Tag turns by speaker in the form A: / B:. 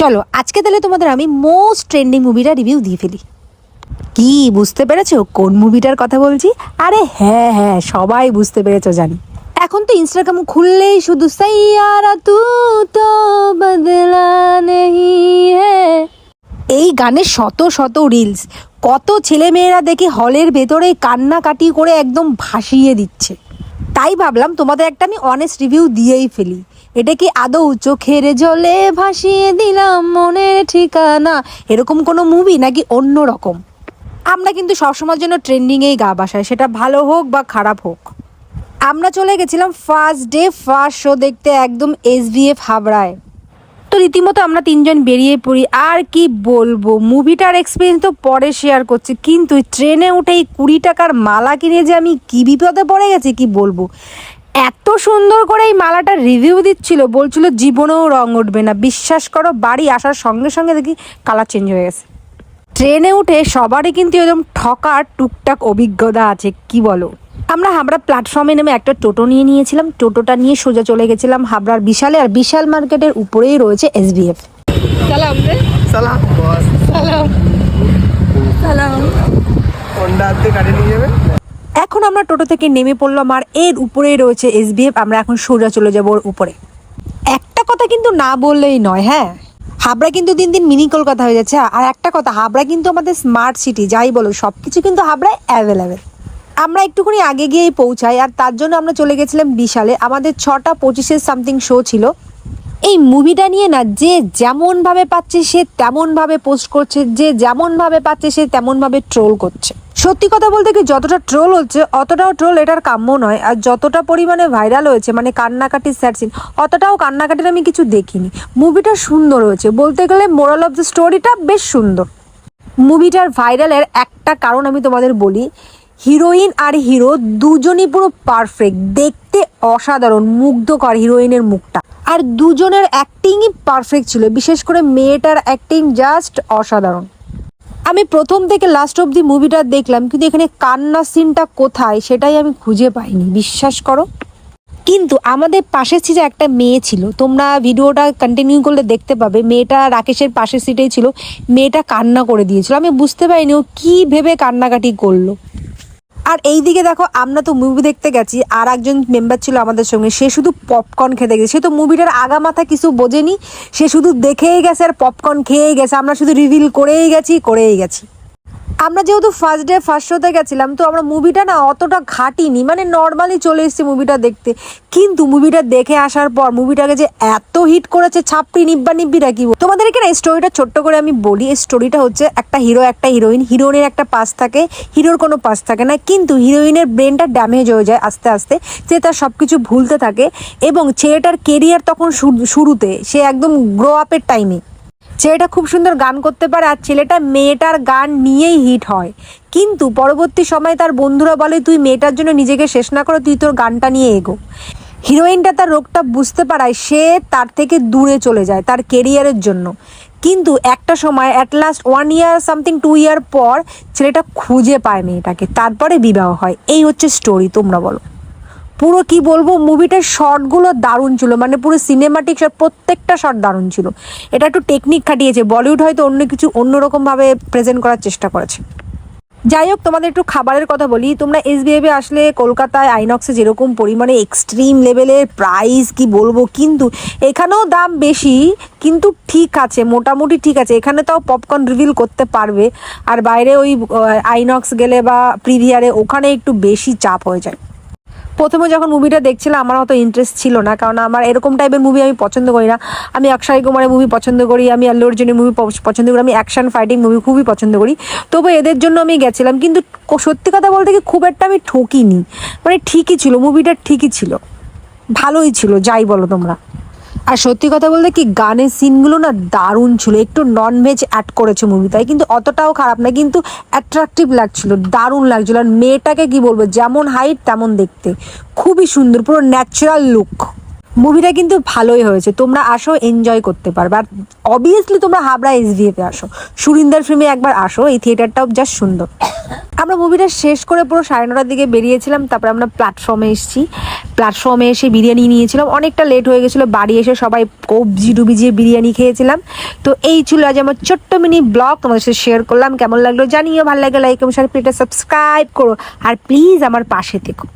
A: চলো, আজকে তাহলে তোমাদের আমি মোস্ট ট্রেন্ডিং মুভিটা রিভিউ দিয়ে ফেলি। কি, বুঝতে পেরেছ? কোন মুভিটার কথা বলছি? আরে হ্যাঁ হ্যাঁ সবাই বুঝতে পেরেছ, জানি। এখন তো ইনস্টাগ্রাম খুললেই শুধু তু তো বদলা হ্যায় এই গানের শত শত রিলস কত ছেলে মেয়েরা দেখি হলের ভেতরে কান্নাকাটি করে একদম ভাসিয়ে দিচ্ছে। তাই ভাবলাম তোমাদের একটা আমি অনেস্ট রিভিউ দিয়েই ফেলি। এটা কি আদৌ চোখের জলে ভাসিয়ে দিলাম মনের ঠিকানা? এরকম কোনো মুভি নাকি অন্য রকম? আমরা কিন্তু সবসময়ের জন্য ট্রেন্ডিংয়েই গা বাসায়, সেটা ভালো হোক বা খারাপ হোক। আমরা চলে গেছিলাম ফার্স্ট ডে ফার্স্ট শো দেখতে একদম এস এসবিএফ হাবড়ায়। তো রীতিমতো আমরা তিনজন বেরিয়ে পড়ি, আর কি বলব? মুভিটার এক্সপিরিয়েন্স তো পরে শেয়ার করছি, কিন্তু ট্রেনে উঠেই কুড়ি টাকার মালা কিনে যে আমি কি বিপদে পড়ে গেছি, কি বলব? এত সুন্দর করে এই মালাটার রিভিউ দিচ্ছিল বলছিল জীবনেও রং উঠবে না। বিশ্বাস করো বাড়ি আসার সঙ্গে সঙ্গে দেখি কালার চেঞ্জ হয়ে গেছে। ট্রেনে উঠে সবারই কিন্তু এরকম ঠকার টুকটাক অভিজ্ঞতা আছে কি বলো? আমরা হাবড়া প্ল্যাটফর্মে নেমে একটা টোটো নিয়ে নিয়েছিলাম। টোটোটা নিয়ে সোজা চলে গেছিলাম হাবড়ার বিশালে আর বিশাল মার্কেটের উপরেই রয়েছে এসবিএফ
B: সালাম রে।
C: সালাম
B: সালাম। সালাম
C: হোন্ডা গাড়ি নিয়ে যাবে?
A: এখন আমরা টোটো থেকে নেমে পড়লাম আর এর উপরেই রয়েছে এসবিএফ। আমরা এখন সোজা চলে যাব ওর উপরে। একটা কথা কিন্তু না বললেই নয় হ্যাঁ? হাবড়া কিন্তু দিন দিন মিনি কলকাতা হয়ে যাচ্ছে। আর একটা কথা, হাবড়া কিন্তু আমাদের স্মার্ট সিটি যাই বলো সব কিছু কিন্তু হাবড়ায় অ্যাভেলেবেল আমরা একটুখানি আগে গিয়েই পৌঁছাই, আর তার জন্য আমরা চলে গেছিলাম বিশালে। আমাদের ছটা পঁচিশের সামথিং শো ছিল। এই মুভিটা নিয়ে না যে যেমনভাবে পাচ্ছে সে তেমনভাবে পোস্ট করছে, যে যেমনভাবে পাচ্ছে সে তেমনভাবে ট্রোল করছে। সত্যি কথা বলতে কি যতটা ট্রোল হচ্ছে, অতটাও ট্রোল এটার কাম্য নয়। আর যতটা পরিমাণে ভাইরাল হয়েছে মানে কান্নাকাটির স্যাড সিন অতটাও কান্নাকাটির আমি কিছু দেখিনি। মুভিটা সুন্দর হয়েছে। বলতে গেলে মোরাল অফ দ্য স্টোরিটা বেশ সুন্দর। মুভিটার ভাইরালের একটা কারণ আমি তোমাদের বলি হিরোইন আর হিরো দুজনই পুরো পারফেক্ট দেখতে অসাধারণ, মুগ্ধকর হিরোইনের মুখটা। আর দুজনের অ্যাক্টিংই পারফেক্ট ছিল, বিশেষ করে মেয়েটার অ্যাক্টিং জাস্ট অসাধারণ। আমি প্রথম থেকে লাস্ট অবধি মুভিটা দেখলাম, কিন্তু এখানে কান্না সিনটা কোথায় সেটাই আমি খুঁজে পাইনি, বিশ্বাস করো। কিন্তু আমাদের পাশের সিটে একটা মেয়ে ছিল, তোমরা ভিডিওটা কন্টিনিউ করলে দেখতে পাবে, মেয়েটা রাকেশের পাশের সিটেই ছিল, মেয়েটা কান্না করে দিয়েছিল। আমি বুঝতে পারিনি ও কী ভেবে কান্নাকাটি করল। আর এই দিকে দেখো, আমরা তো মুভি দেখতে গেছি, আর একজন মেম্বার ছিল আমাদের সঙ্গে, সে শুধু পপকর্ন খেতে গেছে। সে তো মুভিটার আগা মাথা কিছু বোঝেনি, সে শুধু দেখেই গেছে আর পপকর্ন খেয়েই গেছে। আমরা শুধু রিভিল করেই গেছি করেই গেছি। আমরা যেহেতু ফার্স্ট ডে ফার্স্ট শোতে গেছিলাম, তো আমরা মুভিটা না অতটা ঘাটিনি। মানে নর্মালি চলে এসেছি মুভিটা দেখতে। কিন্তু মুভিটা দেখে আসার পর মুভিটাকে যে এত হিট করেছে ছাপড়ি নিব্বা নিব্বিরা কি? তোমাদেরকে না স্টোরিটা ছোট্ট করে আমি বলি। এই স্টোরিটা হচ্ছে একটা হিরো একটা হিরোইন হিরোইনের একটা পাস থাকে হিরোর কোনো পাস থাকে না। কিন্তু হিরোইনের ব্রেনটা ড্যামেজ হয়ে যায় আস্তে আস্তে। সে তার সব কিছু ভুলতে থাকে এবং ছেলেটার কেরিয়ার তখন শুরুতে, সে একদম গ্রো আপের টাইমে ছেলেটা খুব সুন্দর গান করতে পারে আর ছেলেটা মেয়েটার গান নিয়েই হিট হয়। কিন্তু পরবর্তী সময় তার বন্ধুরা বলে, তুই মেয়েটার জন্য নিজেকে শেষ না করো, তুই তোর গানটা নিয়ে এগো। হিরোইনটা তার রোগটা বুঝতে পারায়, সে তার থেকে দূরে চলে যায় তার কেরিয়ারের জন্য। কিন্তু একটা সময় at last one year something two year পর ছেলেটা খুঁজে পায় মেয়েটাকে। তারপরে বিবাহ হয়। এই হচ্ছে স্টোরি তোমরা বলো। পুরো কি বলব মুভিটার শর্টগুলো দারুণ ছিল। মানে পুরো সিনেমাটিক শট প্রত্যেকটা শট দারুণ ছিল। এটা একটু টেকনিক খাটিয়েছে। বলিউড হয়তো অন্য কিছু অন্যরকমভাবে প্রেজেন্ট করার চেষ্টা করেছে। যাই হোক, তোমাদের একটু খাবারের কথা বলি। তোমরা এসবিএফে আসলে কলকাতায় আইনক্সে যেরকম পরিমাণে এক্সট্রিম লেভেলের প্রাইস কি বলব, কিন্তু এখানেও দাম বেশি, কিন্তু ঠিক আছে, মোটামুটি ঠিক আছে। এখানে তাও পপকর্ন রিভিল করতে পারবে। আর বাইরে ওই আইনক্স গেলে বা প্রিভিয়ারে ওখানে একটু বেশি চাপ হয়ে যায়। প্রথমে যখন মুভিটা দেখছিলাম, আমার অত ইন্টারেস্ট ছিল না, কারণ আমার এরকম টাইপের মুভি আমি পছন্দ করি না। আমি অক্ষয় কুমারের মুভি পছন্দ করি, আমি আল্লু অর্জুনের মুভি পছন্দ করি, আমি অ্যাকশন ফাইটিং মুভি খুবই পছন্দ করি। তবু এদের জন্য আমি গেছিলাম, কিন্তু সত্যি কথা বলতে কি খুব একটা আমি ঠকিনি। মানে ঠিকই ছিল মুভিটা ঠিকই ছিল। ভালোই ছিল, যাই বলো তোমরা। আর সত্যি কথা বলতে কি, গানের সিনগুলো না দারুণ ছিল। একটু নন ভেজ অ্যাড করেছে মুভি তাই কিন্তু অতটাও খারাপ না, কিন্তু অ্যাট্রাকটিভ লাগছিল, দারুণ লাগছিল। আর মেয়েটাকে কি বলব, যেমন হাইট তেমন দেখতে। খুবই সুন্দর, পুরো ন্যাচারাল লুক মুভিটা কিন্তু ভালোই হয়েছে। তোমরা আসো এনজয় করতে পারবে। আর অবভিয়াসলি তোমরা হাবড়া এস এসভিএফে আসো। সুরিন্দার ফিল্মে একবার আসো, এই থিয়েটারটাও জাস্ট সুন্দর। আমরা মুভিটা শেষ করে পুরো সাড়ে নটার দিকে বেরিয়েছিলাম, তারপর আমরা প্ল্যাটফর্মে এসেছি। প্ল্যাটফর্মে এসে বিরিয়ানি নিয়েছিলাম। অনেকটা লেট হয়ে গেছিল, বাড়ি এসে সবাই কবজি ডুবি দিয়ে বিরিয়ানি খেয়েছিলাম। তো এই ছিল আজ আমার ছোট্ট মিনি ব্লগ তোমাদের সাথে শেয়ার করলাম। কেমন লাগল জানিও। ভালো লাগে লাইক এবং সাথে সাবস্ক্রাইব করো। আর প্লিজ আমার পাশে থেকো।